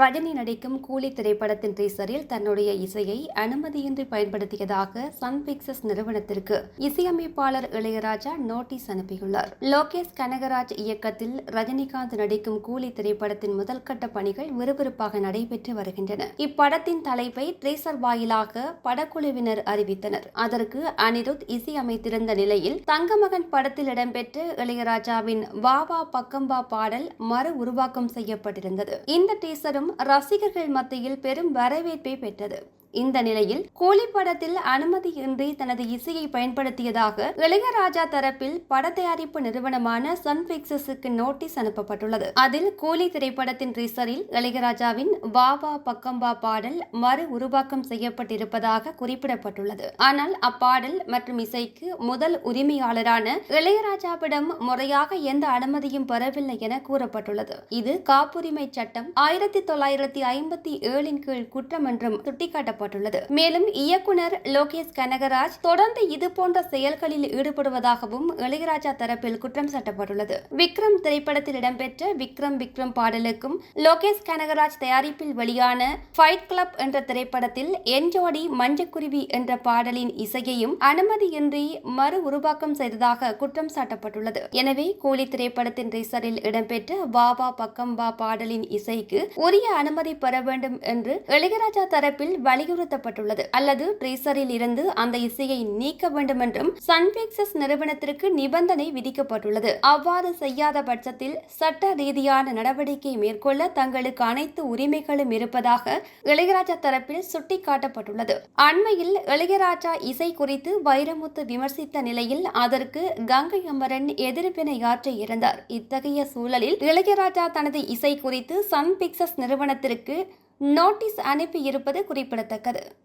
ரஜினி நடிக்கும் கூலி திரைப்படத்தின் டீசரில் தன்னுடைய இசையை அனுமதியின்றி பயன்படுத்தியதாக சன் பிக்சர்ஸ் நிறுவனத்திற்கு இசையமைப்பாளர் இளையராஜா நோட்டீஸ் அனுப்பியுள்ளார். லோகேஷ் கனகராஜ் இயக்கத்தில் ரஜினிகாந்த் நடிக்கும் கூலி திரைப்படத்தின் முதல்கட்ட பணிகள் விறுவிறுப்பாக நடைபெற்று வருகின்றன. இப்படத்தின் தலைப்பை ட்ரேசர் வாயிலாக படக்குழுவினர் அறிவித்தனர். அதற்கு அனிருத் இசையமைத்திருந்த நிலையில் தங்கமகன் படத்தில் இடம்பெற்ற இளையராஜாவின் வா வா பக்கம்பா பாடல் மறு உருவாக்கம் செய்யப்பட்டிருந்தது. இந்த டீசரும் ரசிகர்கள் மத்தியில் பெரும் வரவேற்பை பெற்றது. இந்த நிலையில் கூலி படத்தில் அனுமதியின்றி தனது இசையை பயன்படுத்தியதாக இளையராஜா தரப்பில் பட தயாரிப்பு நிறுவனமான சன்பிக்சஸுக்கு நோட்டீஸ் அனுப்பப்பட்டுள்ளது. அதில் கூலி திரைப்படத்தின் ரீசரில் இளையராஜாவின் வா வா பக்கம்பா பாடல் மறு உருவாக்கம் செய்யப்பட்டிருப்பதாக குறிப்பிடப்பட்டுள்ளது. ஆனால் அப்பாடல் மற்றும் இசைக்கு முதல் உரிமையாளரான இளையராஜாவிடம் முறையாக எந்த அனுமதியும் பெறவில்லை என கூறப்பட்டுள்ளது. இது காப்புரிமை சட்டம் ஆயிரத்தி தொள்ளாயிரத்தி ஐம்பத்தி ஏழின் கீழ் குற்றம் என்றும் சுட்டிக்காட்டப்பட்டுள்ளது மேலும் இயக்குனர் லோகேஷ் கனகராஜ் தொடர்ந்து இதுபோன்ற செயல்களில் ஈடுபடுவதாகவும் இளையராஜா தரப்பில் குற்றம் சாட்டப்பட்டுள்ளது. விக்ரம் திரைப்படத்தில் இடம்பெற்ற விக்ரம் விக்ரம் பாடலுக்கும் லோகேஷ் கனகராஜ் தயாரிப்பில் வெளியான ஃபைட் கிளப் என்ற திரைப்படத்தில் என் ஜோடி மஞ்சக்குருவி என்ற பாடலின் இசையையும் அனுமதியின்றி மறு உருவாக்கம் செய்ததாக குற்றம் சாட்டப்பட்டுள்ளது. எனவே கூலி திரைப்படத்தின் டீசரில் இடம்பெற்ற வா வா பக்கம் வா பாடலின் இசைக்கு உரிய அனுமதி பெற வேண்டும் என்று இளையராஜா தரப்பில் வலியுறுத்தி வலியுறுத்தப்பட்டுள்ளது. அல்லது ட்ரீசரில் இருந்து அந்த இசையை நீக்க வேண்டும் என்றும் சன்பிக்சஸ் நிறுவனத்திற்கு நிபந்தனை விதிக்கப்பட்டுள்ளது. அவ்வாறு செய்யாத பட்சத்தில் சட்ட ரீதியான நடவடிக்கை மேற்கொள்ள தங்களுக்கு அனைத்து உரிமைகளும் இருப்பதாக இளையராஜா தரப்பில் சுட்டிக்காட்டப்பட்டுள்ளது. அண்மையில் இளையராஜா இசை குறித்து வைரமுத்து விமர்சித்த நிலையில் அதற்கு கங்கை அமரன் எதிர்ப்பினை இருந்தார். இத்தகைய சூழலில் இளையராஜா தனது இசை குறித்து சன் பிக்சஸ் நிறுவனத்திற்கு நோட்டீஸ் அனுப்பியிருப்பது குறிப்பிடத்தக்கது.